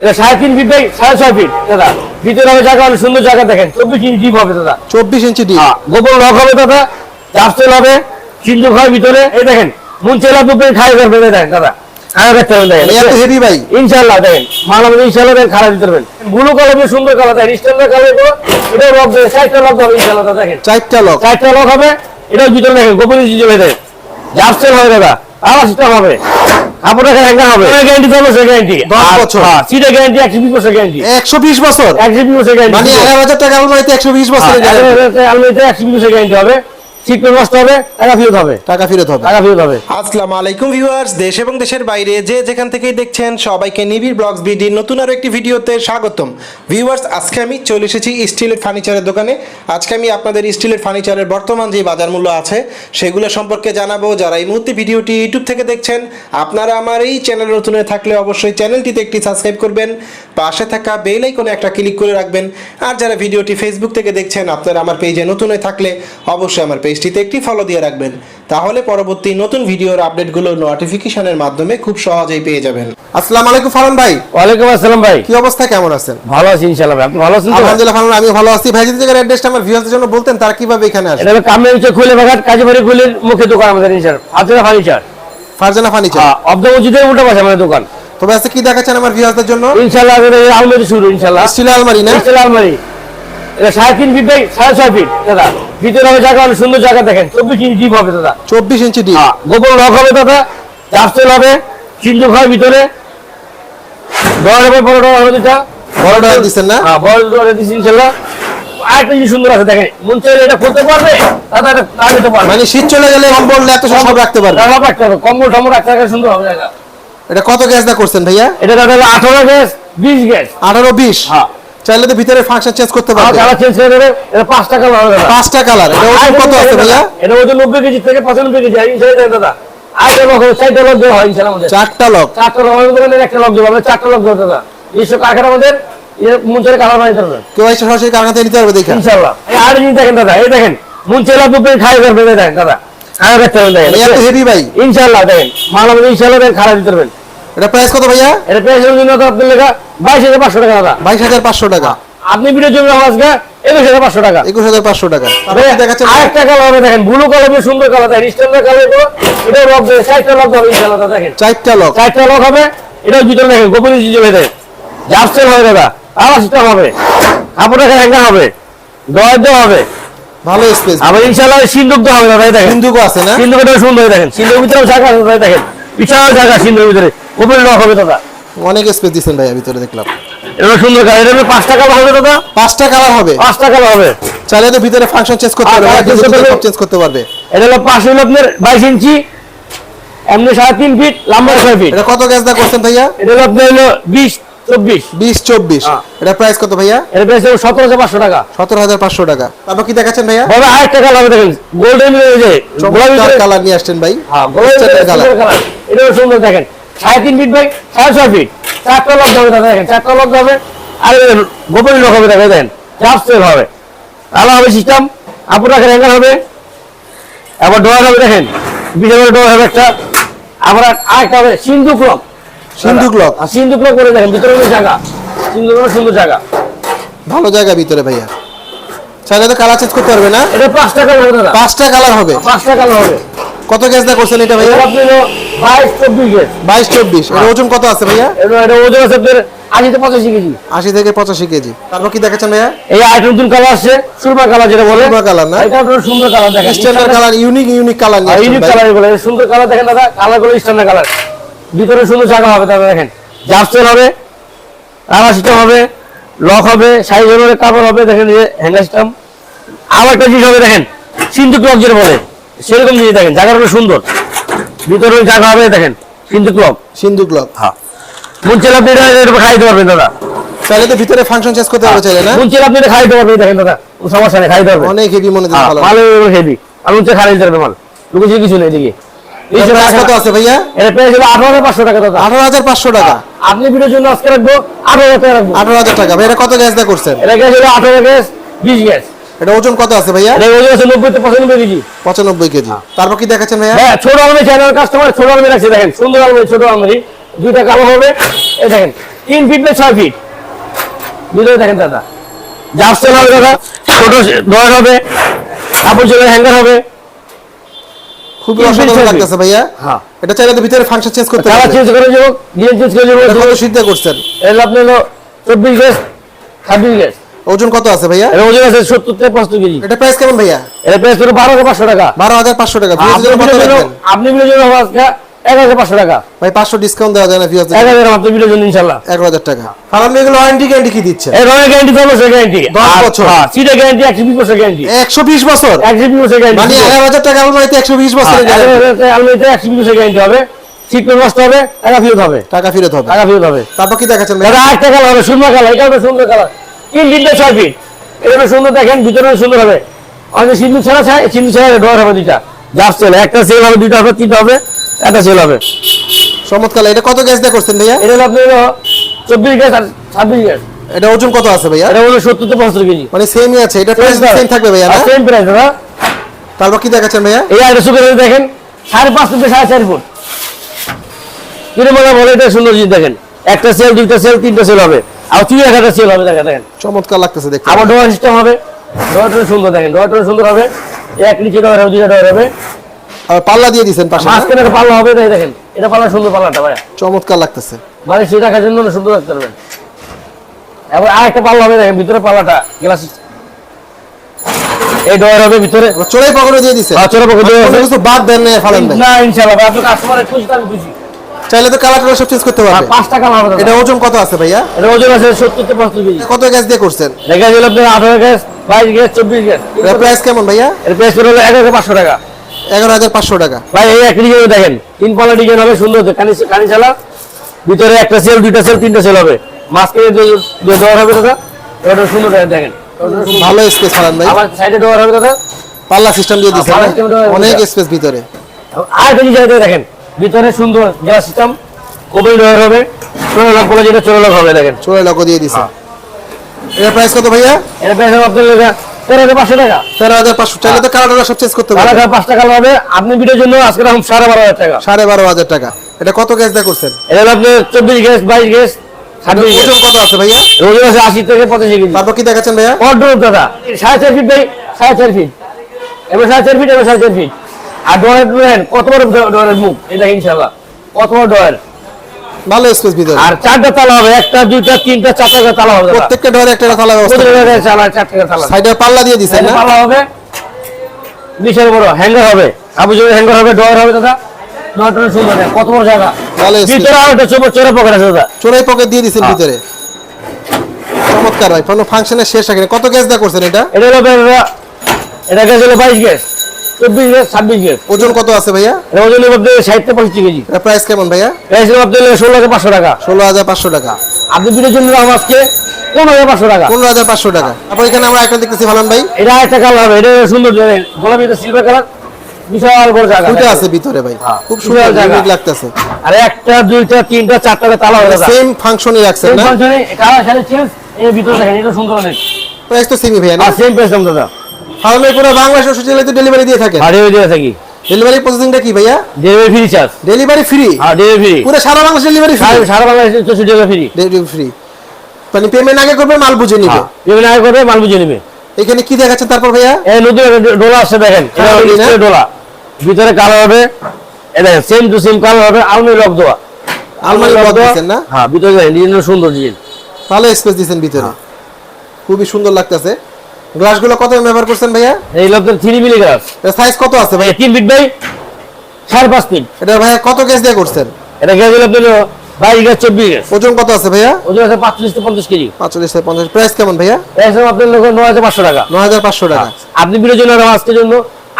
এটা সাড়ে তিন ফিট বাই সাড়ে ছয় ফিট দাদা ভিতরে হবে জায়গা অনেক সুন্দর জায়গা দেখেন। চব্বিশ ইঞ্চি ডিপ হবে দাদা। চব্বিশ ইঞ্চি ডিপ হ্যাঁ, গোপন লক হবে দাদা হবে ভিতরে। এই দেখেন মন চেলা দুপুরে খাই করবে এই দেখেন দাদা। আর দেখতে হবে দেখেন এত হেভি ভাই। ইনশাল্লাহ দেখেন মাল আমাদের ইনশাল্লাহ দেখেন খারাপ দিতে পারবেন ব্লু কালার সুন্দর কালার দেখেন স্ট্যান্ডার্ড কালারগুলো এটা লক দেবে চারটা লক হবে ইনশাল্লাহ দেখেন। চারটা লক চারটা লক হবে এটাও ভিতরে দেখেন গোপন ইঞ্চি যাবে দেখেন। জাপসেল হবে দাদা আবার হবে। কাপড়টা হ্যাঙ্গা হবে। গ্যারান্টি চলবে সে গ্যারান্টি দশ বছর। সিটে গ্যারান্টি একশো বিশ বছর গ্যারান্টি একশো বিশ বছর। একশো বিশ বছর গ্যারান্টি মানে এগারো হাজার টাকা আলমারিতে একশো বিশ বছরের guarantee। আলমারিতে একশো বিশ বছর গ্যারান্টি হবে। হবে টাকা ফেরত হবে। টাকা ফেরত হবে। টাকা ফেরত হবে। আসসালামু আলাইকুম ভিউয়ার্স দেশ এবং দেশের বাইরে যে যেখান থেকেই দেখছেন সবাইকে নিবিড় ব্লগস বিডির নতুন আরও একটি ভিডিওতে স্বাগতম। ভিউয়ার্স আজকে আমি চলে এসেছি স্টিলের ফার্নিচারের দোকানে। আজকে আমি আপনাদের স্টিলের ফার্নিচারের বর্তমান যে বাজার মূল্য আছে সেগুলো সম্পর্কে জানাব। যারা এই মুহূর্তে ভিডিওটি ইউটিউব থেকে দেখছেন আপনারা আমার এই চ্যানেল নতুন থাকলে অবশ্যই চ্যানেলটিতে একটি সাবস্ক্রাইব করবেন। পাশে থাকা বেল আইকনে একটা ক্লিক করে রাখবেন। আর যারা ভিডিওটি ফেসবুক থেকে দেখছেন আপনারা আমার পেজে নতুন হয়ে থাকলে অবশ্যই আমার পেজটিতে একটি ফলো দিয়ে রাখবেন। তাহলে পরবর্তী নতুন ভিডিওর আপডেটগুলো নোটিফিকেশনের মাধ্যমে খুব সহজেই পেয়ে যাবেন। আসসালামু আলাইকুম ফারুন ভাই। ওয়ালাইকুম আসসালাম ভাই। কি অবস্থা? কেমন আছেন? ভালো আছি ইনশাল্লাহ ভাই। আপনি ভালো আছেন আলহামদুলিল্লাহ ফারুন আমিও ভালো আছি। ভাই যদি জায়গার অ্যাড্রেসটা আমার ভিউয়ারদের জন্য বলতেন তারা কীভাবে এখানে আসে এটা কামে হচ্ছে খুলে বাঘাট কাজীবাড়ি খুলের মুখে দোকান আমাদের ইনশাল্লাহ ফার্নিচার ফার্নিচার। ফারজানা ফার্নিচার? অব্দ মসজিদের উল্টা পাশে আমাদের দোকান। তবে আজকে কি দেখাচ্ছেন আমার ভিউয়ারদের জন্য? এই আলমারি শুরু ইনশাল্লাহ স্টিল আলমারি না? স্টিল আলমারি। এটা সাড়ে তিন ফিট বাই সাড়ে ছয় ফিট দাদা ভিতরে হবে জায়গা অনেক সুন্দর জায়গা দেখেন। চব্বিশ ইঞ্চি ডিপ হবে দাদা। চব্বিশ ইঞ্চি ডিপ হ্যাঁ, গোপন লক হবে দাদা। চাপসেল হবে সিন্ধুক হয় ভিতরে। দশ হবে বড় ডোর হবে দুটা বড় ডয়ার দিচ্ছেন না? হ্যাঁ বড় ডোর দিচ্ছি ইনশাল্লাহ। আরেকটা জিনিস সুন্দর আছে দেখেন। মন চাইলে এটা খুলতে পারবে দাদা এটা না নিতে পারবে। মানে শীত চলে গেলে কম্বল এত সব রাখতে পারবে। দাদা রাখতে কম্বল টম্বল রাখতে সুন্দর হবে জায়গা এটা কত গ্যাস দা করছেন ভাইয়া? এটা দাদা আঠারো গ্যাস বিশ গ্যাস। আঠারো বিশ? হ্যাঁ। চাইলে তো ভিতরে ফাংশন চেঞ্জ করতে আর পারবে কালার চেঞ্জ করে দেবে। এটা পাঁচ টাকা লাগবে দাদা। পাঁচটা কালার এটা ওজন কত আছে ভাইয়া এটা ওজন নব্বই কেজি থেকে পঁচানব্বই কেজি আর ইনশাল্লাহ দাদা। লক হবে চারটা লক দেওয়া হয় ইনশাল্লাহ আমাদের। চারটা লক। চারটা লক আমাদের একটা লক দেবো আমরা চারটা লক দেবো দাদা। নিজস্ব কারখানা আমাদের মুঞ্চের কালার বানিয়ে দেবেন কেউ এসে সরাসরি কারখানা থেকে নিতে পারবে দেখা। ইনশাল্লাহ এই আর জিনিস দেখেন দাদা এই দেখেন মুঞ্চেলা দুপুরে খাই করবে দেখেন দাদা। খাওয়া দেখতে হবে দেখেন। এই এত হেভি ভাই। ইনশাআল্লাহ দেখেন। মাল আমাদের ইনশাল্লাহ দেখেন খারাপ দিতে পারবেন এটা প্রাইস কত ভাইয়া? এটা পেয়েছেন জন্য তো আপনার লেখা বাইশ হাজার পাঁচশো টাকা দাদা। বাইশ হাজার পাঁচশো টাকা। আপনি ভিডিও জন্য আজকে একুশ হাজার পাঁচশো টাকা। একুশ হাজার পাঁচশো টাকা। তারপরে কি দেখাচ্ছেন আরেকটা কালার হবে দেখেন ব্লু কালার সুন্দর কালার দেখেন স্ট্যান্ডার্ড কালারগুলো এটা লক দেবে চারটা লক হবে ইনশাল্লাহ দাদা দেখেন। চারটা লক চারটা লক হবে এটাও ভিতরে দেখেন গোপন জিনিস হবে দেখেন জাপসেল হবে দাদা আবার সিস্টেম হবে। কাপড়টা হ্যাঙ্গা হবে। দয়ের দেওয়া হবে। ভালো স্পেস আবার ইনশাল্লাহ সিন্ধুক দেওয়া হবে দাদা দেখেন। হিন্দুকও আছে না? সিন্ধুকটা সুন্দর হয়ে দেখেন। সিন্ধুর ভিতরেও জায়গা আছে দেখেন। বিশাল জায়গা সিন্ধুর ভিতরে। গোপন লক হবে দাদা। অনেক স্পেস দিচ্ছেন ভাইয়া ভিতরে দেখলাম। এটা সুন্দর কালার এটা পাঁচ টাকা হবে দাদা? পাঁচটা কালার হবে। পাঁচ টাকা হবে। চাইলে তো ভিতরে ফাংশন চেঞ্জ করতে পারবে। চেঞ্জ করতে পারবে। এটা হলো পাঁচ হলো আপনার বাইশ ইঞ্চি এমনি সাড়ে তিন ফিট লম্বা ছয় ফিট এটা কত গ্যাস দা করছেন ভাইয়া? এটা হলো আপনার হলো বিশ চব্বিশ। বিশ চব্বিশ। হ্যাঁ। এটা প্রাইস কত ভাইয়া? এটা সতেরো হাজার পাঁচশো টাকা। সতেরো হাজার পাঁচশো টাকা। তারপর কি দেখাচ্ছেন ভাইয়া? আরেকটা কালার দেখেন। গোল্ডেন কালার নিয়ে আসছেন ভাই। হ্যাঁ কালার এটাও সুন্দর দেখেন। সাড়ে তিন ফিট বাই সাড়ে ছয় ফিট চারটা লক হবে দাদা দেখেন চারটা লক হবে আর গোপনী লক হবে দেখেন দেখেন চাপ হবে। আলো হবে সিস্টেম আপুর রাখেন হবে। আবার ডোয়ার হবে দেখেন বিশাল ডোয়ার হবে একটা। আবার আরেকটা হবে সিন্ধুক লক সিন্ধুক lock? আর সিন্ধুক লক করে দেখেন ভিতরে জায়গা। সিন্ধুক লক সুন্দর জায়গা। ভালো জায়গা ভিতরে ভাইয়া। চাইলে তো কালার চেঞ্জ করতে পারবে না? এটা পাঁচ টাকা হবে পাঁচটা কালার হবে। পাঁচটা কালার হবে। কত গ্যাস দা করছেন এটা ভাইয়া? আপনি বাইশ চব্বিশ। বাইশ চব্বিশ। এর ওজন কত আছে ভাইয়া? এটা এটা ওজন আছে আপনার আশি থেকে পঁচাশি কেজি। আশি থেকে পঁচাশি কেজি। তারপর কি দেখাচ্ছেন ভাইয়া? এই আরেকটা নতুন কালার আসছে সুরমা কালার যেটা বলে। সুরমা colour না? এটা সুন্দর কালার দেখেন standard colour unique unique colour নিয়ে আসছেন ইউনিক কালার বলে সুন্দর কালার দেখেন দাদা কালারগুলো স্ট্যান্ডার্ড কালার ভিতরে সুন্দর জায়গা হবে দাদা দেখেন। হবে সিস্টেম হবে লক হবে সাইজ হবে কাপড় হবে দেখেন এই হ্যাঙ্গার সিস্টেম আবার একটা জিনিস হবে দেখেন সিন্ধুক লক যেটা বলে সেরকম জিনিস দেখেন জায়গাটা সুন্দর। ভিতরে জায়গা হবে দেখেন সিন্ধুক লক সিন্ধুক লক মুনচেল আপনি এটা এটা খাইতে পারবেন দাদা। চাইলে তো ভিতরে ফাংশন চেঞ্জ করতে পারবে চাইলে না? মুনচেল আপনি এটা খাইতে পারবেন দেখেন দাদা। সমস্যা নেই খাইতে পারবেন। অনেক হেভি মনে দিচ্ছে ভালো। মাল হেভি আমি হচ্ছে দিতে পারবে মাল। লুকেছি কিছু নেই দেখি। কত আছে ভাইয়া? এটা পেয়ে আঠারো হাজার পাঁচশো টাকা দাদা। আঠারো হাজার পাঁচশো টাকা। আপনি ভিডিওর জন্য আজকে রাখব আঠারো হাজার টাকা রাখব। আঠারো হাজার টাকা। ভাই এটা কত গ্যাস দা করছেন? এটা গ্যাস হলো আঠারো গ্যাস বিশ গ্যাস। এটা ওজন কত আছে ভাইয়া? এটা ওজন আছে নব্বই থেকে পঁচানব্বই কেজি। পঁচানব্বই কেজি। তারপর কি দেখাচ্ছেন ভাইয়া? হ্যাঁ ছোট আলমারি চ্যানেল কাস্টমার ছোট আলমারি রাখছে দেখেন সুন্দর আলমারি ছোট আলমারি দুইটা কালো হবে এই দেখেন তিন ফিট বাই ছয় ফিট ভিতরে দেখেন দাদা। হবে দাদা ছোট ডয়ার হবে কাপড় হ্যাঙ্গার হবে। খুবই অসাধারণ লাগতেছে ভাইয়া। হ্যাঁ। এটা চাইলে তো ভিতরে ফাংশন চেঞ্জ করতে কালার চেঞ্জ করে চেঞ্জ করে কত সিদ্ধ করছেন? এগুলো আপনি হলো চব্বিশ গ্যাস ছাব্বিশ গ্যাস ওজন কত আছে ভাইয়া? এর ওজন আছে সত্তর থেকে পঁচাত্তর কেজি। এটা প্রাইস কেমন ভাইয়া? এর প্রাইস হাজার পাঁচশো টাকা। বারো হাজার পাঁচশো টাকা। আপনি কত ভিডিওর জন্য আপনি আজকে এক হাজার পাঁচশো টাকা। ভাই পাঁচশো ডিসকাউন্ট দেওয়া যায় না এক ভিউয়ারদের হাজার আপনার ভিডিওর জন্য এক হাজার টাকা। কারণ এগুলো ওয়ারেন্টি গ্যারান্টি কি দিচ্ছে? এই রঙের গ্যারান্টি দশ বছর গ্যারান্টি দশ বছর। হ্যাঁ সিটের গ্যারান্টি একশো বিশ বছর গ্যারান্টি একশো বিশ বছর? একশো বিশ বছর মানে গ্যারান্টি এগারো হাজার টাকা আলমারিতে একশো বিশ বছরের guarantee। আলমিতে একশো বিশ বছর গ্যারান্টি হবে। সিট নষ্ট হবে টাকা ফেরত হবে। টাকা ফেরত হবে। টাকা ফেরত হবে। তারপর কি দেখাচ্ছেন দাদা আরেকটা কালার হবে সুন্দর কালার এটা হবে সুন্দর কালার তিন তিনটে ছয় ফিট এটা সুন্দর দেখেন ভিতরে সুন্দর হবে। অনেক সিন্ধু ছাড়া সিন্ধু ছাড়া ডোয়ার হবে দুইটা। জাস্ট সেল একটা সেল হবে দুইটা হবে তিনটা হবে একটা সেল হবে। চমৎকার এটা কত গ্যাস দিয়ে করছেন ভাইয়া? এটা আপনি চব্বিশ গ্যাস আর ছাব্বিশ গ্যাস এটা ওজন কত আছে ভাইয়া? এটা হলো সত্তর থেকে পঁচাত্তর কেজি। মানে সেমই আছে এটা প্রাইস সেম থাকবে ভাইয়া সেম প্রাইস দাদা। তারপর কি দেখাচ্ছেন ভাইয়া? এই আরেকটা সুখে দেখেন সাড়ে পাঁচ থেকে সাড়ে চার ফুট। কিরম মনে বলে এটা সুন্দর জিনিস দেখেন। একটা সেল দুইটা সেল তিনটা সেল হবে। আর তুই সেল হবে দেখেন দেখেন। চমৎকার লাগতেছে দেখতে। আবার ডোয়ার সিস্টেম হবে। ডোয়ারটা সুন্দর দেখেন ডোয়ারটা সুন্দর হবে। এক নিচে ডোয়ার হবে দুইটা ডোয়ার হবে। আর পাল্লা দিয়ে দিছেন পাশে মাঝখানে একটা পাল্লা হবে তাই দেখেন এটা পাল্লা সুন্দর পাল্লাটা ভাই চমৎকার লাগতেছে। মানে সেটা রাখার জন্য সুন্দর রাখতে পারবেন এবার আর একটা পাল্লা হবে দেখেন ভিতরে পাল্লাটা গ্লাস এই ডোয়ার হবে ভিতরে। চড়াই পকেটে দিয়ে দিছেন। কিছু বাদ দেন না ফালান দেন। না ইনশাআল্লাহ ভাই কাস্টমারের খুশি আমি খুশি। চাইলে তো কালার সব চেঞ্জ করতে পারবে। পাঁচ টাকা হবে এটা ওজন কত আছে ভাইয়া? এটা ওজন আছে সত্তর থেকে পঁচাত্তর কেজি। কত গ্যাস দিয়ে করছেন? দেখা গেল আপনার আঠারো গ্যাস বাইশ গ্যাস চব্বিশ গ্যাস। এটা প্রাইস কেমন ভাইয়া? এর প্রাইস হলো এক হাজার পাঁচশো টাকা। এগারো হাজার পাঁচশো টাকা। ভাই এই একটা ডিজাইন দেখেন তিন পাল্লা ডিজাইন হবে সুন্দর হচ্ছে। কানি কানি চালা ভিতরে একটা সেল দুইটা সেল তিনটা সেল হবে। মাঝখানে যে ডোর হবে দাদা ওটা সুন্দর দেখেন ভালো স্পেস ফালান ভাই। আবার সাইডে ডোর হবে দাদা। পাল্লা সিস্টেম দিয়ে system দেওয়া অনেক স্পেস ভিতরে। আর ডিজাইন দেখেন ভিতরে সুন্দর গ্যাস সিস্টেম ওপেন ডোর হবে। চলে লক বলে যেটা চলে লক হবে দেখেন। চড়াই লকো দিয়ে দিছে। এটা প্রাইস কত ভাইয়া? এর প্রাইস হবে লেখা তেরো হাজার পাঁচশো টাকা। তেরো হাজার পাঁচশো। চাইলে তো কালার সব চেঞ্জ করতে পারবে। হাজার পাঁচ টাকা হবে। আপনি ভিডিওর জন্য আজকে রাখুন সাড়ে বারো হাজার টাকা। সাড়ে বারো হাজার টাকা। এটা কত গ্যাস দিয়ে করছেন? এটা হলো আপনার চব্বিশ গ্যাস বাইশ গ্যাস ওজন কত আছে ভাইয়া? ওজন আছে আশি থেকে পঁচাশি কেজি। তারপর কি দেখাচ্ছেন ভাইয়া? অর্ডার দাদা সাড়ে চার ফিট সাড়ে চার ফিট এবার সাড়ে চার ফিট এবার সাড়ে চার ফিট আর ডোয়ার দেখেন কত বড় মুখ? এটা কত বড় ডোয়ার ভালো স্পেস ভিতরে। আর চারটা তালা হবে একটা দুইটা তিনটা চারটা তালা হবে প্রত্যেকটা ডোরে একটা তালা চারটা তালা। সাইডে পাল্লা দিয়ে দিছেন না? পাল্লা হবে বিশাল বড় হ্যাঙ্গার হবে। আবু হ্যাঙ্গার হবে ডোয়ার হবে দাদা। ডোয়ারটা সুন্দর কত বড় জায়গা। ভিতরে আর একটা চোপড় চোরা পকেট আছে দাদা। চোরাই পকেট দিয়ে দিছেন হ্যাঁ। ভিতরে। চমৎকার ভাই কোনো ফাংশনের শেষ রাখেন কত গ্যাস দিয়ে করছেন এটা? এটা হলো এটা গ্যাস হলো বাইশ গ্যাস চব্বিশ গ্যাস ছাব্বিশ গ্যাস ওজন কত আছে ভাইয়া? ওজন ষাট থেকে পঁচিশ কেজি। প্রাইস কেমন ভাইয়া? প্রাইস আপনার ষোলো হাজার পাঁচশো টাকা। ষোলো হাজার পাঁচশো টাকা। আপনি দুটোর জন্য আজকে পনেরো হাজার পাঁচশো টাকা। পনেরো হাজার পাঁচশো টাকা। তারপর এখানে আমরা একটা দেখতেছি ভালান ভাই। এটা একটা কালার এটা সুন্দর গোলাপি সিলভার কালার বিশাল বড় জায়গা। আছে ভিতরে ভাই। হ্যাঁ, খুব সুন্দর জায়গা। লাগতেছে। আর একটা দুইটা তিনটা চারটা তালা সেম ফাংশনই রাখছেন না? ফাংশনে কালার সাথে চেঞ্জ এর ভিতরে দেখেন এটা সুন্দর অনেক। প্রাইস তো সেমই ভাইয়া না? সেম প্রাইস দাম দাদা। ভাই পুরো বাংলাদেশ ও সুচিলাতে ডেলিভারি দিয়ে আর ডেলিভারি দিয়ে থাকি ডেলিভারি প্রসেসিংটা কি ভাইয়া? Delivery free charge delivery free আর ডেলিভারি ফ্রি পুরো সারা বাংলাদেশ ডেলিভারি ফ্রি সারা বাংলাদেশে চৌষট্টি টাকা ফ্রি ডেলিভারি ফ্রি মানে পেমেন্ট আগে করবে মাল বুঝে নিবে। পেমেন্ট আগে করবে মাল বুঝে নেবে। এখানে কি দেখাচ্ছেন তারপর ভাইয়া? এই নতুন একটা ডোলা আসছে দেখেন। এটা হ্যাঁ, ডোলা। ভিতরে কালার হবে দেখেন সেম টু সেম কালার হবে আলমারি লক দেওয়া। আলমারি লক দেওয়া। না? হ্যাঁ ভিতরে ডিজাইন সুন্দর ডিজাইন ভালো স্পেস দিয়েছেন ভিতরে। হ্যাঁ। খুবই সুন্দর লাগতেছে। গ্লাসগুলো কত ব্যবহার করছেন ভাইয়া? এই লোকদের থ্রি মিলি গ্লাস। এটা সাইজ কত আছে ভাই তিন ফিট বাই সাড়ে পাঁচ ফিট এটা ভাইয়া কত গ্যাস দিয়ে করছেন? এটা গ্যাস হলো আপনার বাইশ গ্যাস চব্বিশ গ্যাস ওজন কত আছে ভাইয়া? ওজন আছে পাঁচচল্লিশ থেকে পঞ্চাশ কেজি। পাঁচচল্লিশ থেকে পঞ্চাশ। প্রাইস কেমন ভাইয়া? প্রাইস আপনার লোক নয় হাজার পাঁচশো টাকা। ন হাজার পাঁচশো টাকা। আপনি বিলের জন্য আর আজকের জন্য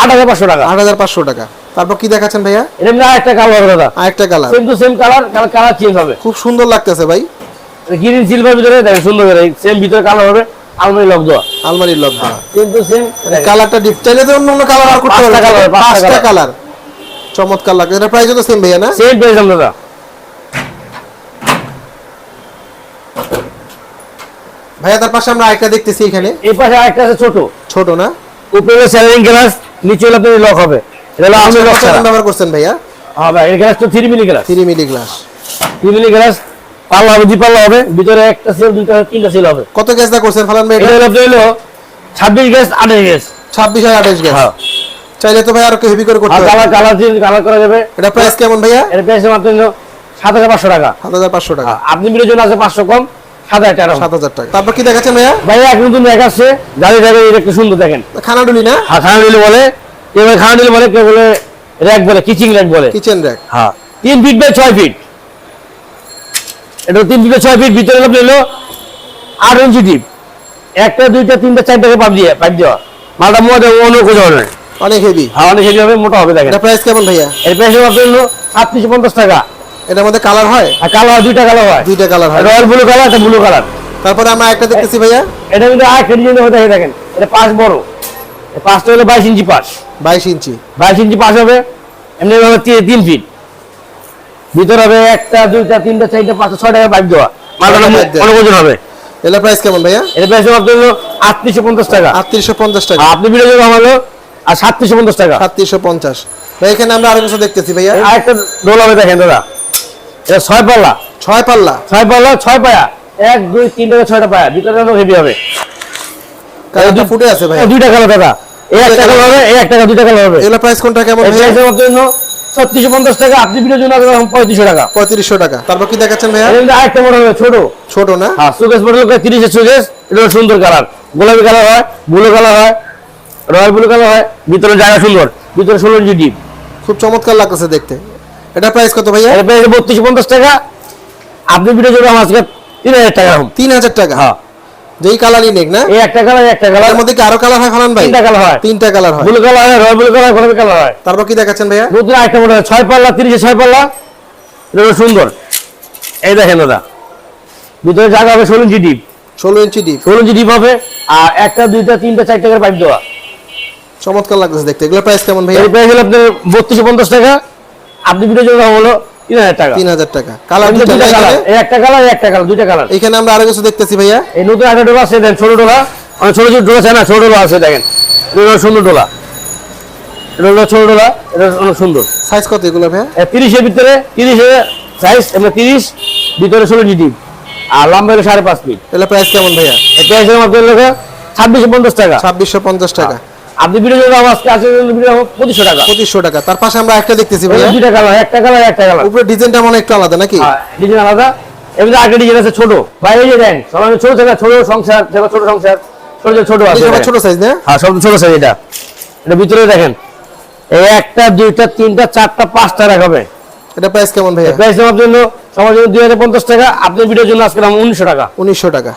আট হাজার পাঁচশো টাকা। আট হাজার পাঁচশো টাকা। তারপর কি দেখাচ্ছেন ভাইয়া? এটা এমনি আরেকটা কালার হবে দাদা আরেকটা colour same to same colour colour change হবে। খুব সুন্দর লাগতেছে ভাই। গ্রিন সিলভার ভিতরে দেখেন সুন্দর করে সেম ভিতরে কালার হবে। আলমারি লক দেওয়া। আলমারির লক দেওয়া। টু সেম কালারটা ডিপ চাইলে তো অন্য অন্য কালার আর করতে পারবেন colour, পাঁচটা কালার চমৎকার লাগছে। এটা প্রাইস তো সেম ভাইয়া না? সেম প্রাইস দাদা ভাইয়া তার পাশে আমরা আরেকটা দেখতেছি এখানে। এই পাশে আরেকটা আছে ছোট। ছোট না? উপরে স্যালারিং গ্লাস নিচে হলো আপনার লক হবে। এটা হলো আলমারি লক ব্যবহার করছেন ভাইয়া? হ্যাঁ ভাই এই গ্লাস তো three milli glass three milli glass family glass পাল্লা হবে দুই পাল্লা হবে? ভিতরে একটা সেল দুইটা তিনটা সেল হবে। কত গ্যাস দা করছেন ফালান ভাই এটা? হলো আপনার হলো ছাব্বিশ গ্যাস আঠাশ গ্যাস। ছাব্বিশ আর আঠাশ গ্যাস। হ্যাঁ। চাইলে তো ভাই আরও হেভি করে করতে হবে কালার কালার চেঞ্জ কালার করা যাবে। এটা প্রাইস কেমন ভাইয়া? এর প্রাইস মাত্র হলো সাত হাজার পাঁচশো টাকা। সাত হাজার পাঁচশো টাকা। হ্যাঁ, আপনি বিলের জন্য আছে পাঁচশো কম সাত হাজার টাকা। তারপর কি দেখাচ্ছেন ভাইয়া? ভাই এক নতুন এক আসছে গাড়ি গাড়ি এটা একটু সুন্দর দেখেন। খানাডুলি না? হ্যাঁ খানা নিলে বলে কেউ বলে খানা নিলে বলে কেউ বলে র্যাক বলে কিচিং র্যাক বলে। Kitchen rack. হ্যাঁ। তিন ফিট বাই ছয় ফিট এটা তিন ফিট ছয় ফিট ভিতরে হলো আট ইঞ্চি ডিপ একটা দুইটা তিনটা চারটা পাইপ দিয়ে পাইপ দেওয়া। মালটা মোটা অন্য কোথাও হবে। অনেক হেভি হ্যাঁ অনেক হেভি হবে মোটা হবে দেখেন। প্রাইস কেমন ভাইয়া? এর প্রাইস আপনার হলো সাতত্রিশশো পঞ্চাশ টাকা। এটার মধ্যে কালার হয়? আর কালো হয় দুইটা কালো হয়। দুইটা কালার হয়। রয়্যাল ব্লু কালার একটা ব্লু কালার তারপরে আমরা একটা দেখতেছি ভাইয়া। এটা কিন্তু আর কেটে জন্য হতে দেখেন এটা পাঁচ বড়। পাঁচটা হলো বাইশ ইঞ্চি পাঁচ। বাইশ ইঞ্চি। বাইশ ইঞ্চি পাঁচ হবে এমনি হবে তিন ফিট ভিতর হবে একটা দুইটা তিনটা চারটা পাঁচটা ছয় টাকা পাইপ দেওয়া। মালটা ছয়টা pipe দেওয়া। অনেক ওজন হবে। এটার প্রাইস কেমন ভাইয়া? এটা প্রাইস আপনার হলো আটত্রিশশো পঞ্চাশ টাকা। আটত্রিশশো পঞ্চাশ টাকা। আপনি জন্য হলো আর সাতত্রিশশো পঞ্চাশ টাকা। সাতত্রিশশো পঞ্চাশ। ভাই এখানে আমরা আরও কিছু দেখতেছি ভাইয়া। আর একটা ডোল হবে দেখেন দাদা। এটা ছয় পাল্লা। ছয় পাল্লা। ছয় পাল্লা ছয় পায়া। এক দুই তিন টাকা ছয়টা পায়া। ভিতরে হেভি হবে। কালারটা ফুটে আছে ভাইয়া। দুইটা কালার দাদা। এই একটা কালার হবে এই একটা দুইটা কালার হবে। এগুলো প্রাইস কোনটা কেমন ভাইয়া? ছত্রিশশো পঞ্চাশ টাকা আপনি ভিডিওর জন্য পঁয়ত্রিশশো টাকা। পঁয়ত্রিশশো টাকা। তারপর কি দেখাচ্ছেন ভাইয়া? আরেকটা মডেল ছোট। ছোট না? হ্যাঁ সুকেশ মডেল তিরিশের সুকেশ এটা সুন্দর কালার গোলাপি কালার হয় ব্লু কালার হয় রয়্যাল ব্লু কালার হয় ভিতরে জায়গা সুন্দর ভিতরে ষোলো ইঞ্চি ডিপ খুব চমৎকার লাগতেছে দেখতে। এটা প্রাইস কত ভাইয়া? এর প্রাইস বত্রিশশো পঞ্চাশ টাকা আপনি ভিডিও জন্য আমার তিন হাজার টাকা তিন হাজার টাকা। হ্যাঁ। যেই কালারই নেক না? এই একটা কালার একটা কালার। এর মধ্যে কি আরও কালার হয় ফালান ভাই? তিনটা কালার হয়। তিনটা কালার হয়। ব্লু কালার হয় রয়্যাল ব্লু কালার গোলাপি কালার হয়। তারপর কি দেখাচ্ছেন ভাইয়া? নতুন আরেকটা মডেল ছয় পাল্লা তিরিশে ছয় পাল্লা। এটা সুন্দর। এই দেখেন দাদা ভিতরে জায়গা হবে ষোলো ইঞ্চি ডিপ ষোলো ইঞ্চি ডিপ ষোলো ইঞ্চি ডিপ হবে আর একটা দুইটা তিনটা চারটা করে পাইপ দেওয়া। চমৎকার লাগতেছে দেখতে। এগুলো প্রাইস কেমন ভাইয়া? এই প্রাইস হলো আপনার বত্রিশশো পঞ্চাশ টাকা। আপনি ভিডিও জন্য হলো তিন হাজার টাকা। কালার এমনি কালার এই একটা কালার এই একটা কালার কালার এখানে আমরা আরও কিছু দেখতেছি ভাইয়া। এই নতুন একটা ডোলা আছে দেন ছোট ডোলা। অনেক ছোট ছোট ডোলা আছে না ছোট ডোলা আছে দেখেন। সুন্দর ডোলা। এটা হলো ছোট ডোলা এটা অনেক সুন্দর। সাইজ কত এগুলো ভাইয়া? ভিতরে সাইজ ভিতরে আর লম্বা হলো সাড়ে পাঁচ ফিট এগুলো প্রাইস কেমন ভাইয়া? টাকা। ছাব্বিশশো পঞ্চাশ টাকা। আপনি ভিডিও জন্য আজকে আছে ভিডিও টাকা। টাকা। তার পাশে আমরা একটা দেখতেছি ভাইয়া। দুইটা কালার একটা কালার একটা কালার উপরে ডিজাইনটা মনে একটু আলাদা নাকি? ডিজাইন আলাদা। এমনি আগে ডিজাইন আছে ছোট। বাইরে যে দেন ছোট থেকে ছোট সংসার থেকে ছোট সংসার। ছোট ছোট আছে ছোট সাইজ না? হ্যাঁ সব ছোট সাইজ এটা। এটা ভিতরে দেখেন। এই একটা দুইটা তিনটা চারটা পাঁচটা রাখাবে এটা প্রাইস কেমন ভাইয়া? প্রাইস নেওয়ার জন্য সবার জন্য দুই হাজার পঞ্চাশ টাকা। আপনার ভিডিওর জন্য আজকে উনিশশো টাকা। উনিশশো টাকা।